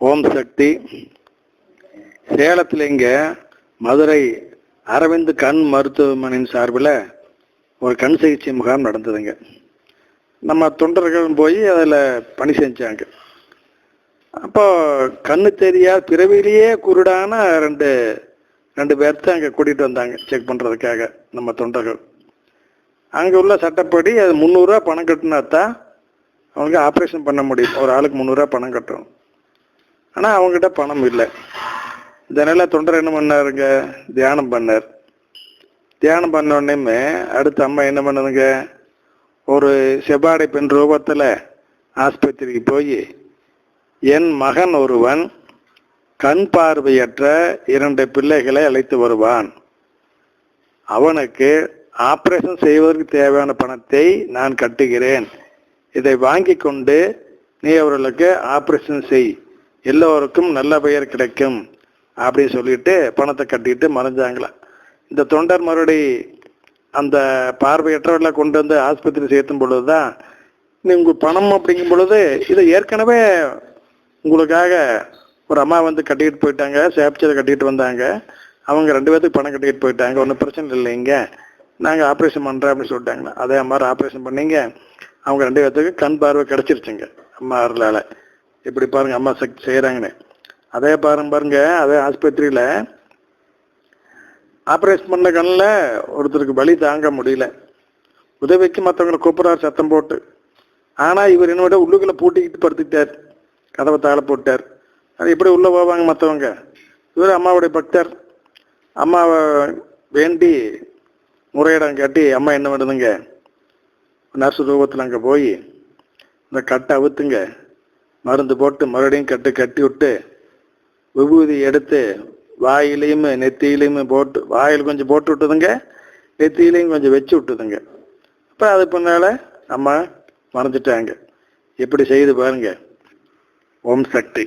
ஓம் சக்தி. சேலத்தில் இங்கே மதுரை அரவிந்த் கண் மருத்துவமனையின் சார்பில் ஒரு கண் சிகிச்சை முகாம் நடந்ததுங்க. நம்ம தொண்டர்கள் போய் அதில் பணி செஞ்சாங்க. அப்போ கண்ணு தெரியா பிறவிலேயே குருடான ரெண்டு ரெண்டு பேர்த்த அங்கே கூட்டிகிட்டு வந்தாங்க செக் பண்ணுறதுக்காக நம்ம தொண்டர்கள். அங்கே உள்ள சட்டப்படி அது முந்நூறுரூவா பணம் கட்டினா தான் அவங்க ஆப்ரேஷன் பண்ண முடியும். ஒரு ஆளுக்கு முந்நூறுரூவா பணம் கட்டணும். ஆனால் அவங்ககிட்ட பணம் இல்லை. இதனால தொண்டர் என்ன பண்ணாருங்க? தியானம் பண்ணார். தியானம் பண்ண உடனேமே அடுத்த அம்மா என்ன பண்ணுதுங்க ஒரு செபாடை பெண் ரூபத்தில் ஆஸ்பத்திரிக்கு போய் என் மகன் ஒருவன் கண் பார்வையற்ற இரண்டு பிள்ளைகளை அழைத்து வருவான். அவனுக்கு ஆப்ரேஷன் செய்வதற்கு தேவையான பணத்தை நான் கட்டுகிறேன். இதை வாங்கி கொண்டு நீ அவர்களுக்கு ஆப்ரேஷன் செய். எல்லோருக்கும் நல்ல பெயர் கிடைக்கும் அப்படின்னு சொல்லிட்டு பணத்தை கட்டிட்டு மறைஞ்சாங்களாம் இந்த தொண்டர் மறுபடி அந்த பார்வையற்றவர்களை கொண்டு வந்து ஆஸ்பத்திரி சேர்த்தும் பொழுது தான் உங்கள் பணம் அப்படிங்கும் பொழுது இதை ஏற்கனவே உங்களுக்காக ஒரு அம்மா வந்து கட்டிட்டு போயிட்டாங்க சேப்சரை கட்டிட்டு வந்தாங்க. அவங்க ரெண்டு பேர்த்துக்கு பணம் கட்டிட்டு போயிட்டாங்க ஒன்றும் பிரச்சனை இல்லைங்க நாங்கள் ஆப்ரேஷன் பண்ணுறோம் அப்படின்னு சொல்லிட்டாங்களா. அதே மாதிரி ஆப்ரேஷன் பண்ணிங்க. அவங்க ரெண்டு பேர்த்துக்கு கண் பார்வை கிடச்சிருச்சுங்க அம்மா அருளால். இப்படி பாருங்க அம்மா சக்தி செய்கிறாங்கன்னு அதே பாருங்க பாருங்க அதே ஆஸ்பத்திரியில் ஆப்ரேஷன் பண்ண கண்ணில் ஒருத்தருக்கு வலி தாங்க முடியல. உதவிக்கு மற்றவங்களை கூப்பிட்றாரு சத்தம் போட்டு. ஆனால் இவர் என்னோட உள்ளுக்குள்ளே பூட்டிக்கிட்டு படுத்துக்கிட்டார். கதவை தாழ போட்டார். அது எப்படி உள்ளே போவாங்க மற்றவங்க இவர் அம்மாவுடைய பக்தர். அம்மாவை வேண்டி முறையிடம் காட்டி அம்மா என்ன பண்ணுதுங்க? நர்ஸ் ரூபத்தில் அங்கே போய் இந்த கட்டை அவுத்துங்க. மருந்து போட்டு மறுபடியும் கட்டு கட்டி விட்டு விபூதி எடுத்து வாயிலையும் நெத்தியிலையும் போட்டு வாயில் கொஞ்சம் போட்டு விட்டுதுங்க நெத்தியிலையும் கொஞ்சம் வச்சு விட்டுதுங்க. அப்போ அது பின்னால் அம்மா மறைஞ்சிட்டாங்க இப்படி செய்து பாருங்க. ஓம் சக்தி.